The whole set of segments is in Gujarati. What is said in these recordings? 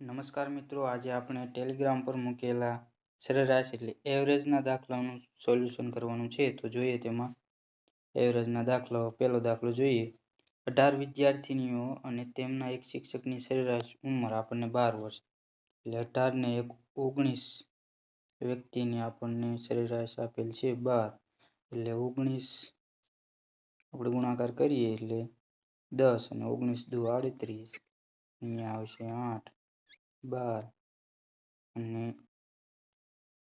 નમસ્કાર મિત્રો, આજે આપણે ટેલિગ્રામ પર મૂકેલા સરેરાશ એટલે એવરેજના દાખલાનું સોલ્યુશન કરવાનું છે. તો જોઈએ તેમાં એવરેજના દાખલાઓ પહેલો દાખલો જોઈએ. અઢાર વિદ્યાર્થીનીઓ અને તેમના એક શિક્ષકની સરેરાશ ઉંમર આપણને બાર વર્ષ. એટલે અઢારને એક ઓગણીસ વ્યક્તિની આપણને સરેરાશ આપેલ છે બાર. એટલે ઓગણીસ આપણે ગુણાકાર કરીએ એટલે દસ અને ઓગણીસ દુ આડત્રીસ. અહીંયા આવશે આઠ. બાર અને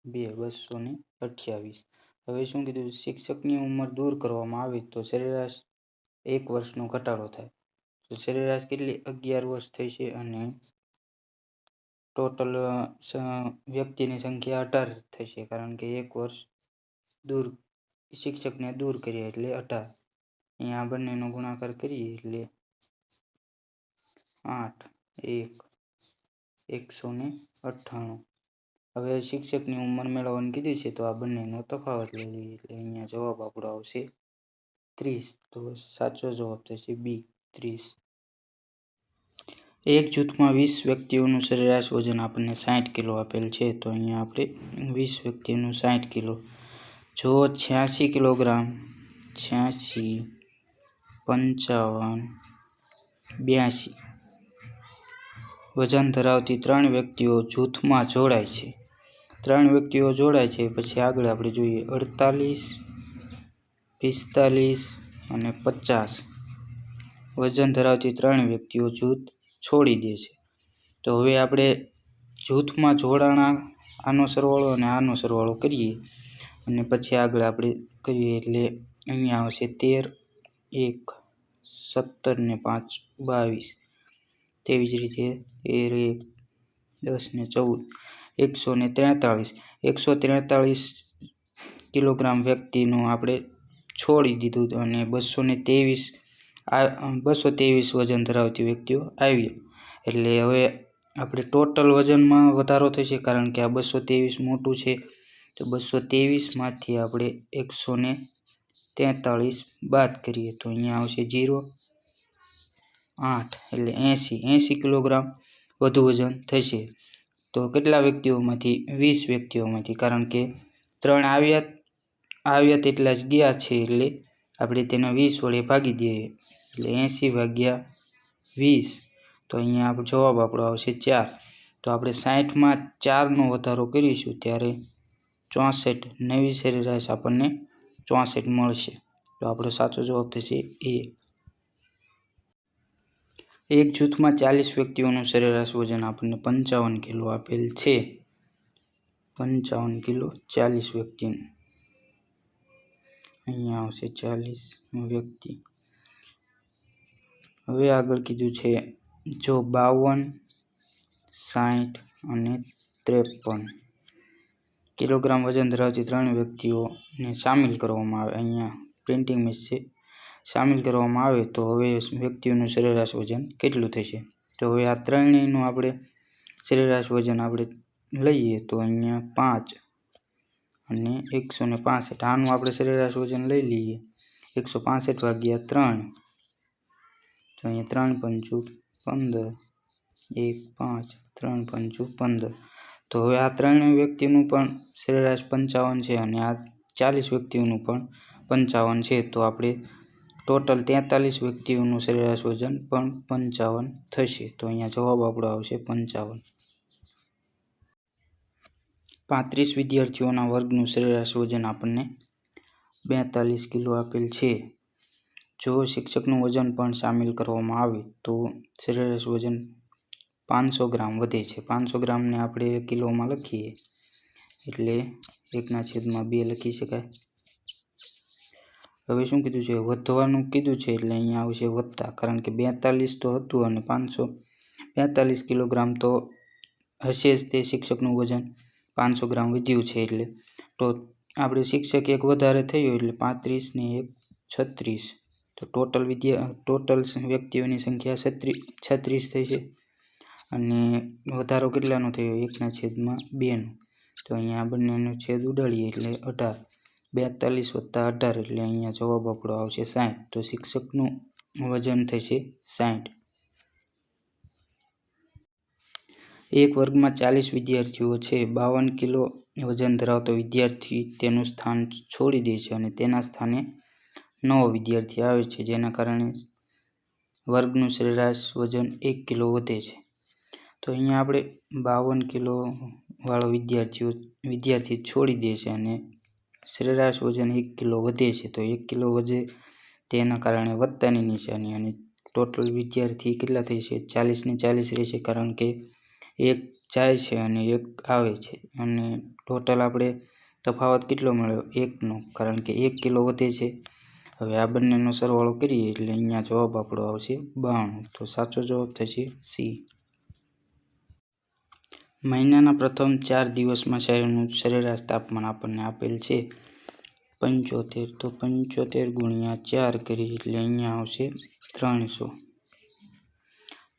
બે બસો ને અઠ્યાવીસ. હવે શું કીધું? શિક્ષકની ઉંમર દૂર કરવામાં આવે તો સરેરાશ એક વર્ષનો ઘટાડો થાય. તો સરેરાશ કેટલી? અગિયાર વર્ષ થઈ છે અને ટોટલ વ્યક્તિની સંખ્યા અઢાર થશે કારણ કે એક વર્ષ દૂર, શિક્ષકને દૂર કરીએ એટલે અઢાર. અહીંયા બંનેનો ગુણાકાર કરીએ એટલે આઠ, એક એકસો ને અઠ્ઠાણું. હવે શિક્ષકની ઉંમર મેળવવાની કીધી છે તો આ બંનેનો તફાવત લઈ લઈએ. એટલે અહીંયા જવાબ આપણો આવશે ત્રીસ. તો સાચો જવાબ થશે બી, ત્રીસ. એક જૂથમાં વીસ વ્યક્તિઓનું સરેરાશ વજન આપણને સાઠ કિલો આપેલ છે. તો અહીંયા આપણે વીસ વ્યક્તિનું સાઠ કિલો. જો છ્યાસી કિલોગ્રામ, છ્યાસી, પંચાવન, બ્યાસી. વજન ધરાવતી ત્રણ વ્યક્તિઓ જૂથમાં જોડાય છે. ત્રણ વ્યક્તિઓ જોડાય છે, પછી આગળ આપણે જોઈએ અડતાલીસ, પિસ્તાલીસ અને પચાસ. વજન ધરાવતી ત્રણ વ્યક્તિઓ જૂથ છોડી દે છે. તો હવે આપણે જૂથમાં જોડાણા, આનો સરવાળો અને આનો સરવાળો કરીએ. અને પછી આગળ આપણે કરીએ એટલે અહીંયા આવશે તેર, એક, સત્તર ને પાંચ, બાવીસ. તેવી જ રીતે તેર એક દસ ને ચૌદ, એકસો ને ત્રેતાળીસ. એકસો ત્રેતાળીસ કિલોગ્રામ વ્યક્તિનું આપણે છોડી દીધું અને બસો ને ત્રેવીસ બસો ત્રેવીસ વજન ધરાવતી વ્યક્તિઓ આવી. એટલે હવે આપણે ટોટલ વજનમાં વધારો થશે કારણ કે આ બસો ત્રેવીસ મોટું છે. તો બસો ત્રેવીસમાંથી આપણે એકસો ને તેતાળીસ બાદ કરીએ તો અહીંયા આવશે જીરો. આઠ એટલે એંસી. એંસી કિલોગ્રામ વધુ વજન થશે. તો કેટલા વ્યક્તિઓમાંથી? વીસ વ્યક્તિઓમાંથી. કારણ કે ત્રણ આવ્યા આવ્યા તેટલા જ ગયા છે એટલે આપણે તેના વીસ વડે ભાગી દઈએ. એટલે એંસી ભાગ્યા વીસ. તો અહીંયા આપણો જવાબ આપણો આવશે ચાર. તો આપણે સાઠમાં ચારનો વધારો કરીશું ત્યારે ચોસઠ નવી સરેરાશ આપણને ચોસઠ મળશે. તો આપણો સાચો જવાબ થશે એ. એક જૂથમાં ચાલીસ વ્યક્તિઓનું સરેરાશ વજન આપણને પંચાવન કિલો આપેલ છે. પંચાવન કિલો ચાલીસ વ્યક્તિનું. અહીંયા આવશે ચાલીસ વ્યક્તિ. હવે આગળ કીધું છે, જો બાવન સાઠ અને ત્રેપન કિલોગ્રામ વજન ધરાવતી ત્રણ વ્યક્તિઓને સામેલ કરવામાં આવે. અહીંયા પ્રિન્ટિંગ મિસ છે. સામેલ કરવામાં આવે તો હવે વ્યક્તિઓનું સરેરાશ વજન કેટલું થશે? તો હવે આ ત્રણેયનું આપણે સરેરાશ વજન આપણે લઈએ તો અહીંયા પાંચ અને એકસો ને પાસઠ. આનું આપણે સરેરાશ વજન લઈ લઈએ. એકસો પાસઠ વાગ્યા ત્રણ. તો અહીંયા ત્રણ પંચું પંદર. એક, પાંચ, ત્રણ પંચું પંદર. તો હવે આ ત્રણેય વ્યક્તિનું પણ સરેરાશ પંચાવન છે અને આ ચાલીસ વ્યક્તિઓનું પણ પંચાવન છે. તો આપણે ટોટલ તેતાલીસ વ્યક્તિઓનું સરેરાશ વજન પણ પંચાવન થશે. તો અહીંયા જવાબ આપણો આવશે પંચાવન. પાંત્રીસ વિદ્યાર્થીઓના વર્ગનું સરેરાશ વજન આપણને બેતાલીસ કિલો આપેલ છે. જો શિક્ષકનું વજન પણ સામેલ કરવામાં આવે તો સરેરાશ વજન પાંચસો ગ્રામ વધે છે. પાંચસો ગ્રામને આપણે કિલોમાં લખીએ. એટલે એકના છેદમાં બે લખી શકાય. હવે શું કીધું છે? વધવાનું કીધું છે એટલે અહીંયા આવશે વધતા. કારણ કે બેતાલીસ તો હતું અને પાંચસો બેતાલીસ કિલોગ્રામ તો હશે જ તે શિક્ષકનું વજન. પાંચસો ગ્રામ વધ્યું છે એટલે. તો આપણે શિક્ષક એક વધારે થયો એટલે પાંત્રીસ ને એક છત્રીસ. તો ટોટલ વિદ્યા, ટોટલ વ્યક્તિઓની સંખ્યા છત્રીસ છત્રીસ થઈ છે. અને વધારો કેટલાનો થયો? એકના છેદમાં બેનો. તો અહીંયા બંનેનો છેદ ઉડાડીએ એટલે અઢાર. બેતાલીસ વત્તા અઢાર એટલે અહીંયા જવાબ આપણો આવશે સાઠ તો શિક્ષકનું વજન થશે સાઠ એક વર્ગમાં ચાલીસ વિદ્યાર્થીઓ છે. બાવન કિલો વજન ધરાવતો વિદ્યાર્થી તેનું સ્થાન છોડી દે છે અને તેના સ્થાને નવો વિદ્યાર્થી આવે છે, જેના કારણે વર્ગનું સરેરાશ વજન એક કિલો વધે છે. તો અહીંયા આપણે બાવન કિલો વાળો વિદ્યાર્થીઓ, વિદ્યાર્થી છોડી દે છે અને સરેરાશ વજન એક કિલો વધે છે, તો એક કિલો વધે તેના કારણે વધતાની નિશાની અને ટોટલ વિદ્યાર્થી કેટલા થઈ છે? ચાલીસને ચાલીસ રહેશે, કારણ કે એક જાય છે અને એક આવે છે. અને ટોટલ આપણે તફાવત કેટલો મળ્યો? એકનો, કારણ કે એક કિલો વધે છે. હવે આ બંનેનો સરવાળો કરીએ એટલે અહીંયા જવાબ આપણો આવશે બાણું. તો સાચો જવાબ થશે સી. મહિનાના પ્રથમ ચાર દિવસમાં શહેરનું સરેરાશ તાપમાન આપણને આપેલ છે. પંચોતેર, તો પંચોતેર ગુણ્યા ચાર કરીએ એટલે અહીંયા આવશે ત્રણસો.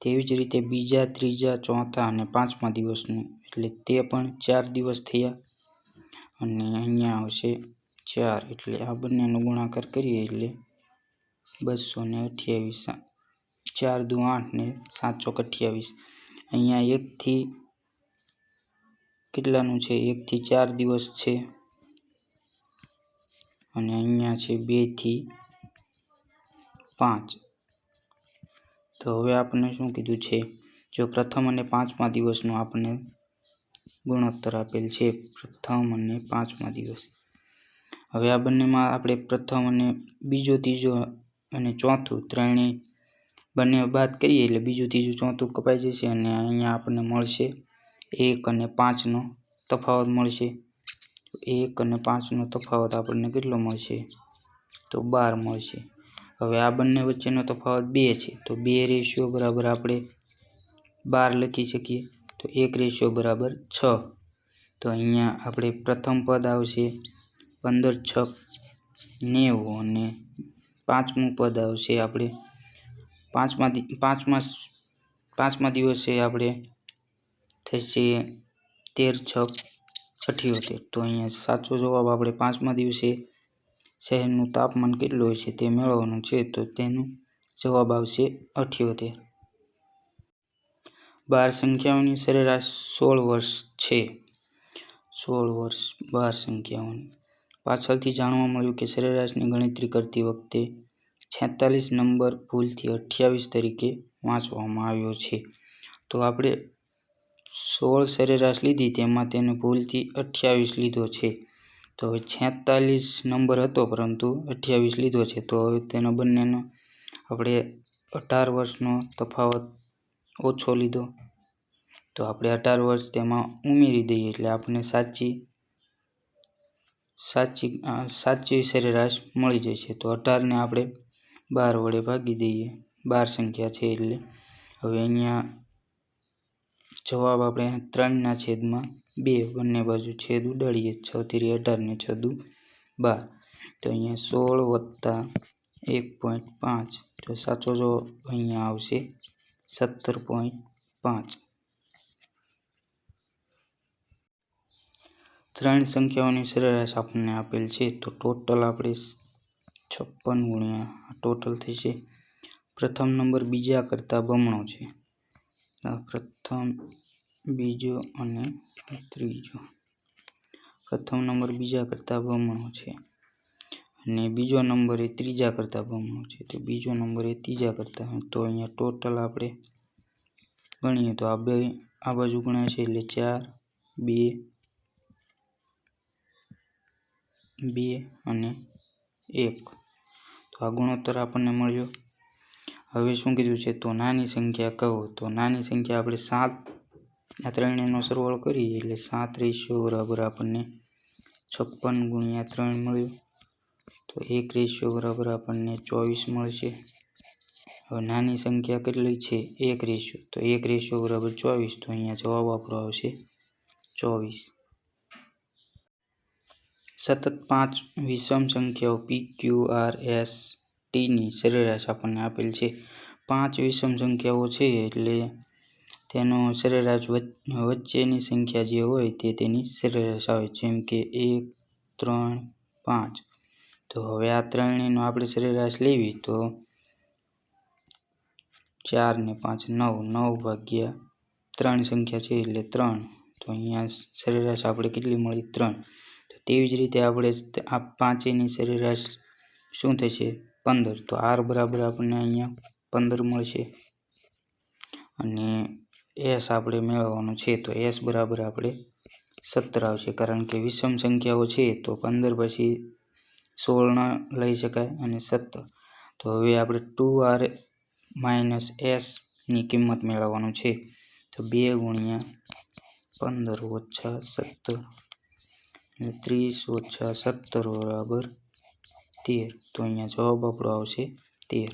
તેવી જ રીતે બીજા, ત્રીજા, ચોથા અને પાંચમા દિવસનું એટલે તે પણ ચાર દિવસ થયા અને અહીંયા આવશે ચાર એટલે આ બંનેનો ગુણાકાર કરીએ એટલે બસો ને અઠ્યાવીસ, ચાર દુ આઠ ને સાત ચોક અઠ્યાવીસ. અહીંયા એકથી કેટલાનું છે? એકથી ચાર દિવસ છે. અને અહીંયા છે બેથી પાંચ. તો હવે આપણને શું કીધું છે? જો પ્રથમ અને પાંચમા દિવસનું આપણને ગુણોત્તર આપેલ છે. પ્રથમ અને પાંચમા દિવસ. હવે આ બંનેમાં આપણે પ્રથમ અને બીજો ત્રીજો અને ચોથું ત્રણેય બંને બાદ કરીએ એટલે બીજું ત્રીજું ચોથું કપાઈ જશે અને અહીંયા આપણને મળશે. એક અને પાંચનો તફાવત મળશે. એક અને પાંચનો તફાવત આપણને કેટલો મળશે? તો બાર મળશે. હવે આ બંને વચ્ચેનો તફાવત બે છે. તો બે રેશિયો બરાબર આપણે બાર લખી શકીએ. તો એક રેશિયો બરાબર છ. તો અહીંયા આપણે પ્રથમ પદ આવશે પંદર છ નેવું અને પાંચમું પદ આવશે આપણે પાંચમા પાંચમા પાંચમા દિવસે આપણે થશે તેર છક અઠ્યોતેર તો અહીંયા સાચો જવાબ આપણે પાંચમા દિવસે શહેરનું તાપમાન કેટલું હોય છે તે મેળવવાનું છે, તો તેનો જવાબ આવશે અઠ્યોતેર. બાર સંખ્યાઓની સરેરાશ સોળ વર્ષ છે. સોળ વર્ષ, બાર સંખ્યાઓની. પાછળથી જાણવા મળ્યું કે સરેરાશની ગણતરી કરતી વખતે છેતાલીસ નંબર ભૂલથી અઠ્યાવીસ તરીકે વાંચવામાં આવ્યો છે. તો આપણે સોળ સરેરાશ લીધી, તેમાં તેને ભૂલથી અઠ્યાવીસ લીધો છે. તો હવે છેતાલીસ નંબર હતો, પરંતુ અઠ્યાવીસ લીધો છે. તો હવે તેનો બંનેનો આપણે અઢાર વર્ષનો તફાવત ઓછો લીધો. તો આપણે અઢાર વર્ષ તેમાં ઉમેરી દઈએ એટલે આપણને સાચી સાચી સાચી સરેરાશ મળી જશે તો અઢારને આપણે બાર વડે ભાગી દઈએ. બાર સંખ્યા છે એટલે હવે અહીંયા જવાબ આપણે ત્રણના છેદમાં બે, બંને બાજુ છેદ ઉડાડીએ. છ તેરી અઢાર ને છ દુ બાર. તો અહીંયા સોળ વત્તા એક પોઈન્ટ પાંચ. તો સાચો જવાબ અહીંયા આવશે સત્તર પોઈન્ટ પાંચ. ત્રણ સંખ્યાઓની સરેરાશ આપણને આપેલ છે. તો ટોટલ આપણે છપ્પન ગુણ્યા ટોટલ થશે. પ્રથમ નંબર બીજા કરતાં બમણો છે. પ્રથમ, બીજો અને ત્રીજો. પ્રથમ નંબર બીજા કરતાં બમણો છે અને બીજો નંબર એ ત્રીજા કરતાં બમણો છે. તો બીજો નંબર એ ત્રીજા કરતાં તો અહીંયા ટોટલ આપણે ગણીએ તો આ બે, આ બાજુ ગણાય છે એટલે ચાર, બે બે અને એક. તો આ ગુણોત્તર આપણને મળ્યો. હવે શું કીધું છે? તો નાની સંખ્યા કહો. તો નાની સંખ્યા આપણે સાત આ ત્રણેયનો સરવાળો કરીએ એટલે સાત રેશિયો બરાબર આપણને છપ્પન ગુણ્યા ત્રણ મળ્યું. તો એક રેશિયો બરાબર આપણને ચોવીસ મળશે. હવે નાની સંખ્યા કેટલી છે? એક રેશિયો. તો એક રેશિયો બરાબર ચોવીસ. તો અહીંયા જવાબ આપણો આવશે ચોવીસ. સતત પાંચ વિષમ સંખ્યાઓ પી ક્યુ આર એસ ટીની સરેરાશ આપણને આપેલ છે. પાંચ વિષમ સંખ્યાઓ છે એટલે તેનો સરેરાશ વચ્ચેની સંખ્યા જે હોય તે તેની સરેરાશ આવે. જેમ કે એક, ત્રણ, પાંચ. તો હવે આ ત્રણેયનો આપણે સરેરાશ લેવી તો ચાર ને પાંચ નવ નવ ભાગ્યા ત્રણ સંખ્યા છે એટલે ત્રણ. તો અહીંયા સરેરાશ આપણે કેટલી મળી? ત્રણ. તો તેવી જ રીતે આપણે આ પાંચેયની સરેરાશ શું થશે? પંદર. તો આર બરાબર આપણને અહીંયા પંદર મળશે. અને એસ આપણે મેળવવાનું છે, તો એસ બરાબર આપણે સત્તર આવશે. કારણ કે વિષમ સંખ્યાઓ છે, તો પંદર પછી સોળ લઈ શકાય અને સત્તર. તો હવે આપણે ટુ આર માઇનસ એસની કિંમત મેળવવાનું છે. તો બે ગુણ્યા પંદર ઓછા સત્તર. ત્રીસ ઓછા સત્તર બરાબર તેર. તો અહીંયા જવાબ આપણો આવશે તેર.